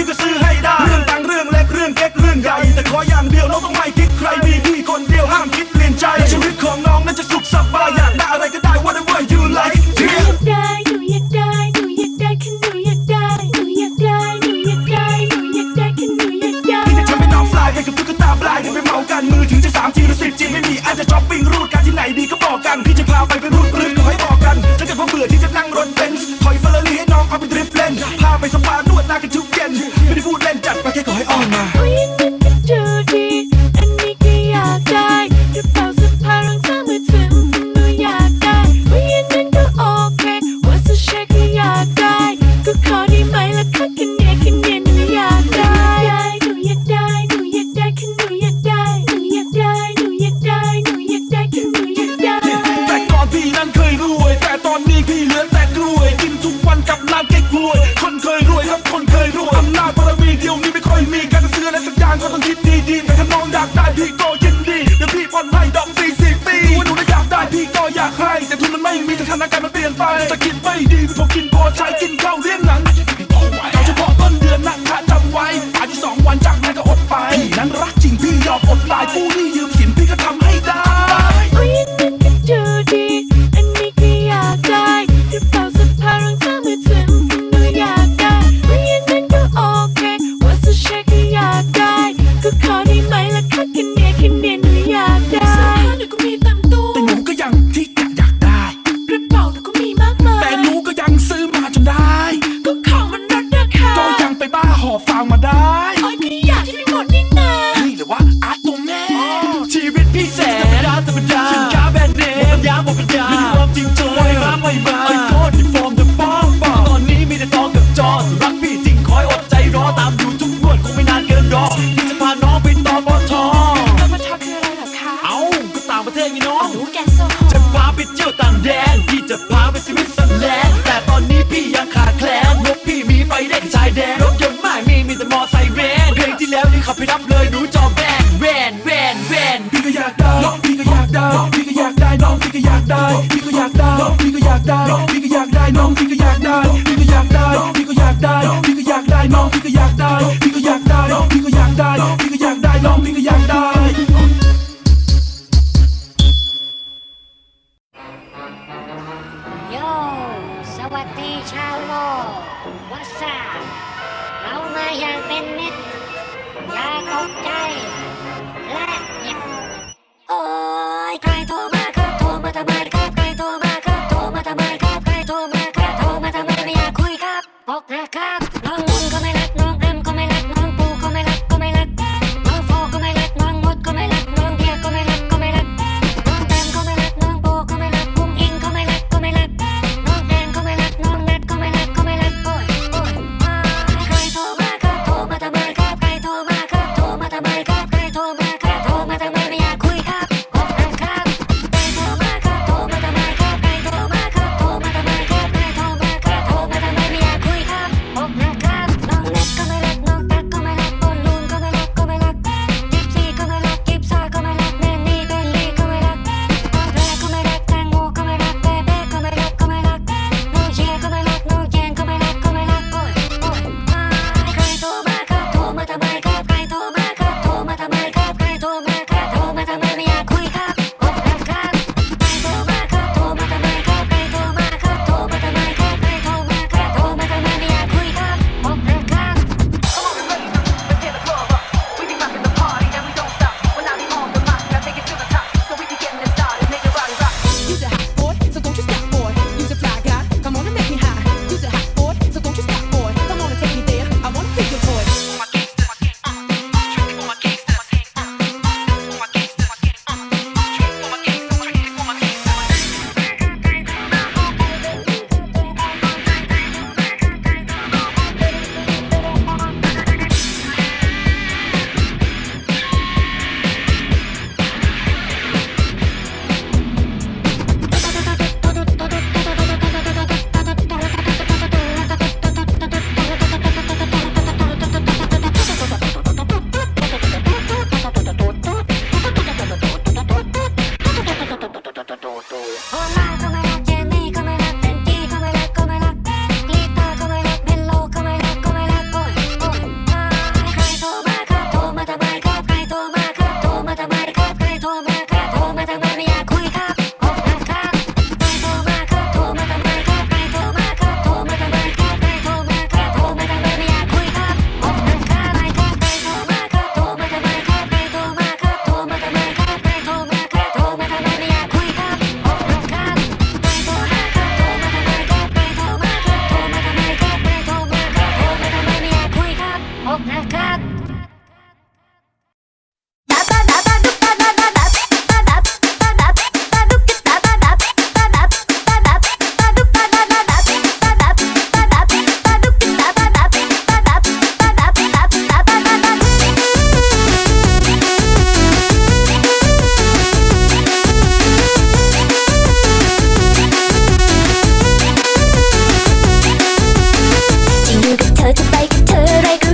一个是黑。 พี่ก็ยินดีเดี๋ยวพี่ผ่อนให้ดอกสี่สิบปีรู้ว่าหนูน่ะอยากได้พี่ก็อยากให้ แต่ทุนมันไม่มีสถานการณ์มันเปลี่ยนไปเศรกินไม่ดีพี่พอกินพอใช้กินข้าวเลี้ยงหนังเก่าเฉพาะต้นเดือนนั่งค่าจำไว้อายุสองวันจากนั้นก็อดไปนั้นรัก ได้พี่ก็อยากได้น้องพี่ก็อยากได้พี่ก็อยากได้พี่ก็อยากได้พี่ก็ that I could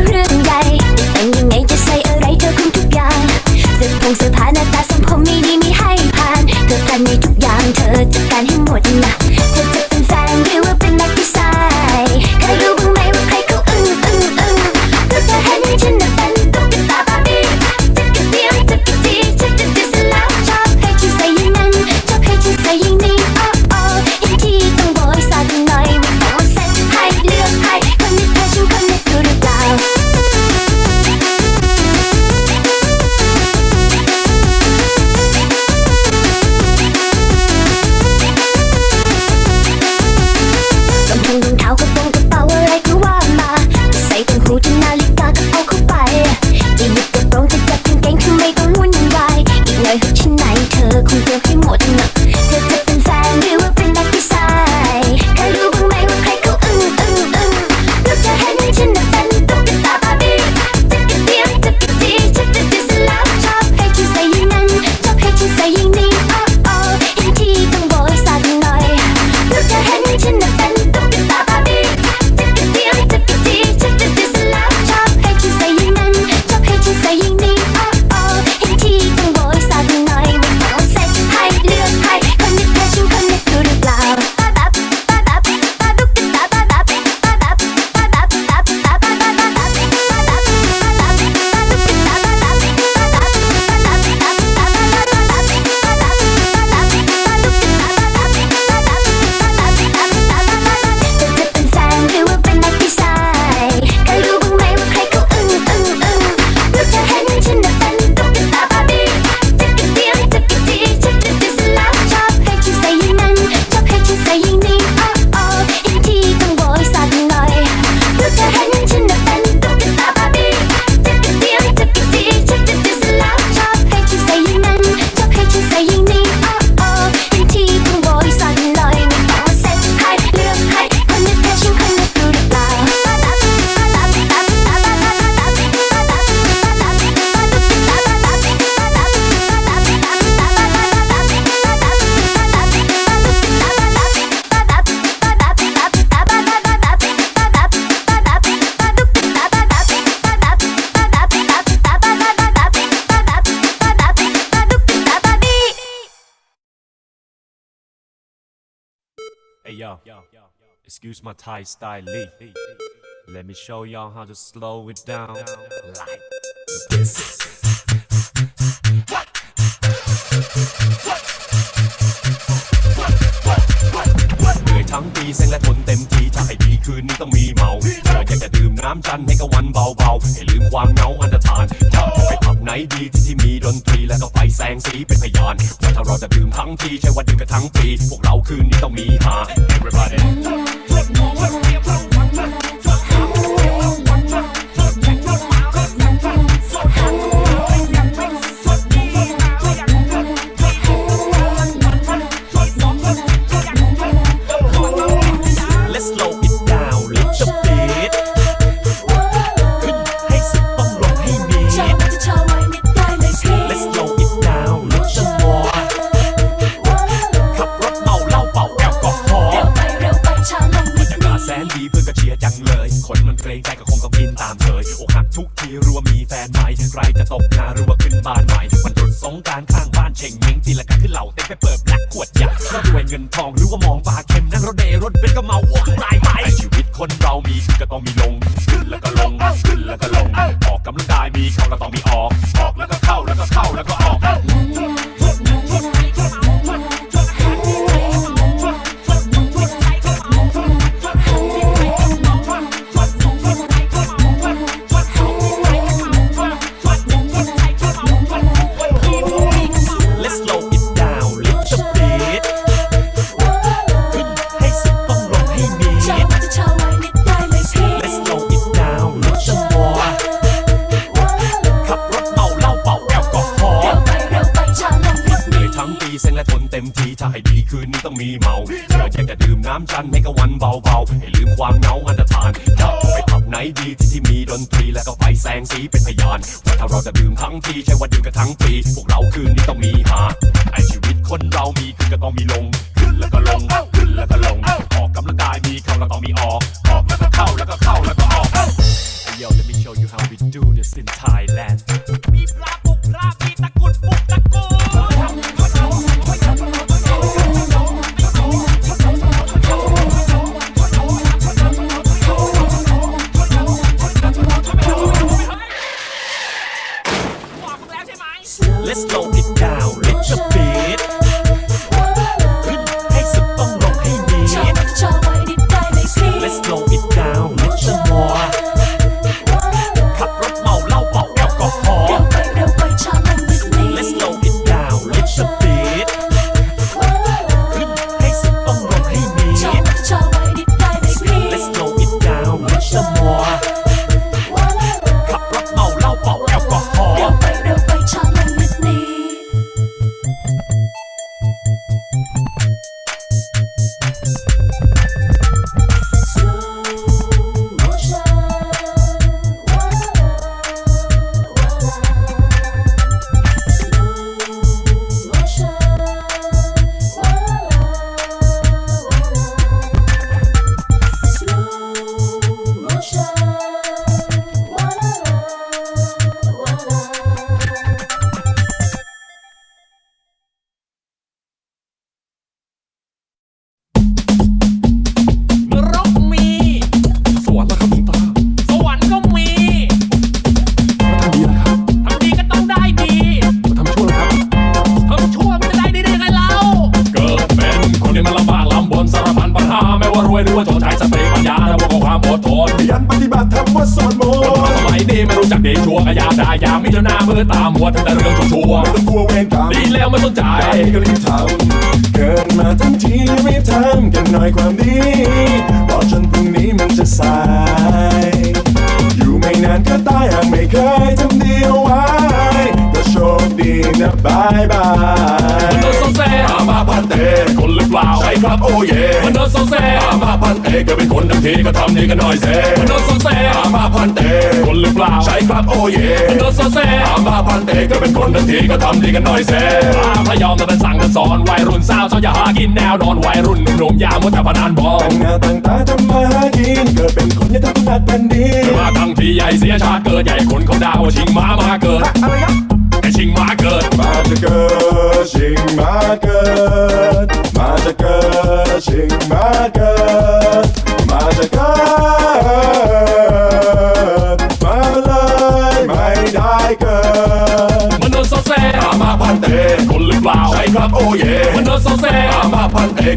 yo, excuse my Thai style. Lee. Let me show y'all how to slow it down like this. เหนื่อยทั้งปีเส้นและทนเต็มทีถ้าให้ดีคืนนี้ต้องมีเมาเธออยากจะดื่มน้ำจันให้กับวันเบาๆ ให้ลืมความเหงาอันตรธานถ้าไป ดีที่ที่มีดนตรีแล้วก็ไฟแสงสีเป็นพยานว่าถ้าเราจะดื่มทั้งทีใช่ว่าดื่มกันทั้งปี พวกเราคืนนี้ต้องมีหา everybody กำลังกายมีเข้าแล้วต้องมีออก ออกแล้วก็เข้าแล้วก็เข้าแล้วก็ออก ถ้าให้ดีคืนนี้ต้องมีเมาเธออยากจะดื่มน้ำจันทร์ให้กับวันเบาๆ ให้ลืมความเหงาอันตรธานถ้าไปผับไหนดีที่ที่มีดนตรีแล้วก็ไฟแสงสีเป็นพยานว่าถ้าเราจะดื่มทั้งทีใช่ว่าดื่มกันทั้งปีพวกเราคืนนี้ต้องมีหาไอชีวิตคนเรามีขึ้นก็ต้องมีลง ขึ้นแล้วก็ลงขึ้นแล้วก็ลงออกกำลังกายมีเข้าแล้วต้องมีออกออกแล้วก็เข้าแล้วก็เข้าแล้วก็ออก Yo, let me show you how we do this in Thailand มีพระปุกพระมีตะกุดปุกตะ มีเจ้าหน้ามือตามหัวทำแต่เรื่องชั่วไม่ต้องกลัวเวรกรรมๆดีแล้วไม่สนใจใจก็รีบทำเกิดมาทั้งทีรีบทำกันหน่อยความดีรอจนพรุ่งนี้มันจะสาย อยู่ไม่นานก็ตายหากไม่เคยทำดีเอาไว้ก็โชคดีนะบายบายมันเดินโซเซอามาพันเตคน หรือเปล่าใช่ครับโอ้เย่มันเดินโซเซอามาพันเตก็เป็นคนทั้งทีก็ทำดีกันหน่อยเซมันเดินโซเซอามาพันเตคนหรือเปล่าใช่ครับโอ้เย่มันเดินโซเซอามาพันเตก็เป็นคนทั้งทีก็ทำดีกันหน่อยเซพระยอมมาเป็นสั่งกันสอนวัยรุ่นสาวชอบอย่าหากินแนวนอนวัยรุ่นหนุ่มๆอย่ามัวแต่พนันบอลตั้งหน้าตั้งตาทำมาหากินเกิดเป็นคนอย่าทำนัดแผ่นดินมาทั้งทีใหญ่เสียชาติเกิดใหญ่คนเขาด่าว่าชิงม้ามาเกิดอะไร ชิงมาเกิดมาจะเกิดมาเลยไม่ได้เกิดมนุษย์โซเซตามมาพันเตคนหรือเปล่าใช่ครับโอ้เย่มนุษย์โซเซตามมาพันเต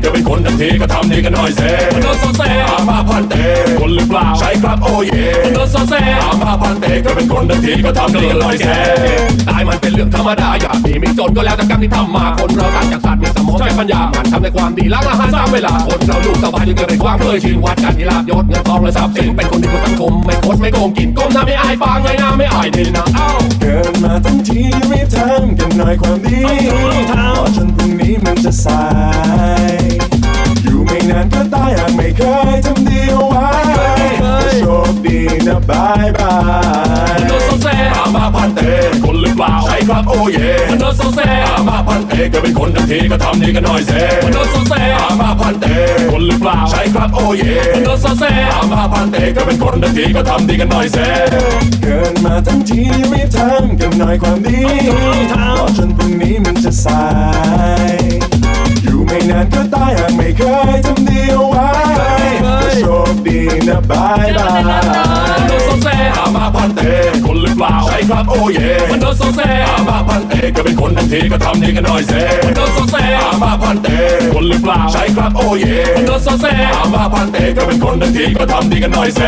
ก็เป็นคนทันทีก็ทำนี่กันหน่อยเซมนุษย์โซเซตามาพันเตคนหรือเปล่าใช่ครับโอ้เย่มนุษย์โซเซตามาพันเตก็เป็นคนทันทีก็ทำนี่กันหน่อยเซ่ตายมันเป็นเรื่องธรรมดาอยากมีมีจนก็แล้วแต่กรรมที่ทำมาคนเราต่างจากสัตว์มีสมองใช้ปัญญามันทำในความดีล้างอาหารสร้างเวลาคนเราลูกสบายจนเกิดเป็นความเคยชินวัดกันที่ลาบยศเงินทองและทรัพย์สินเป็นคนดีของสังคมไม่คดไม่โกงกินก้มหน้าไม่อายปางไงหน้าไม่อายดีนะเอ้าเกิดมาทั้งทีรีบทำกันหน่อยความดีเพราะจนพรุ่งนี้มันจะสาย นานก็ตายหากไม่เคยทำดีเอาไว้โชคดีนะบายบายมนุษย์โซเซตามมาพันเตคนหรือเปล่าใช่ครับโอ้เย่มนุษย์โซเซตามมาพันเตก็เป็นคนทันทีก็ทำนี่กันหน่อยเซมนุษย์โซเซตามมาพันเตคนหรือเปล่าใช่ครับโอ้เย่มนุษย์โซเซตามมาพันเตก็เป็นคนทันทีก็ทำดีกันหน่อยเซเกินมาทั้งทีรีบทำกันหน่อยความดีต้องทำรอจนพรุ่งนี้มันจะสายอยู่ ไม่นานก็ตายหากไม่เคยทำดีเอาไว้ก็โชคดีนะบายบายมนุษย์โซเซตามมาพันเตคนหรือเปล่าใช่ครับโอ้เย่มนุษย์โซเซตามมาพันเตก็เป็นคนทันทีก็ทำนี่กันหน่อยเซมนุษย์โซเซตามมาพันเตคนหรือเปล่าใช่ครับโอ้เย่มนุษย์โซเซตามมาพันเตก็เป็นคนทันทีก็ทำดีกันหน่อยเซ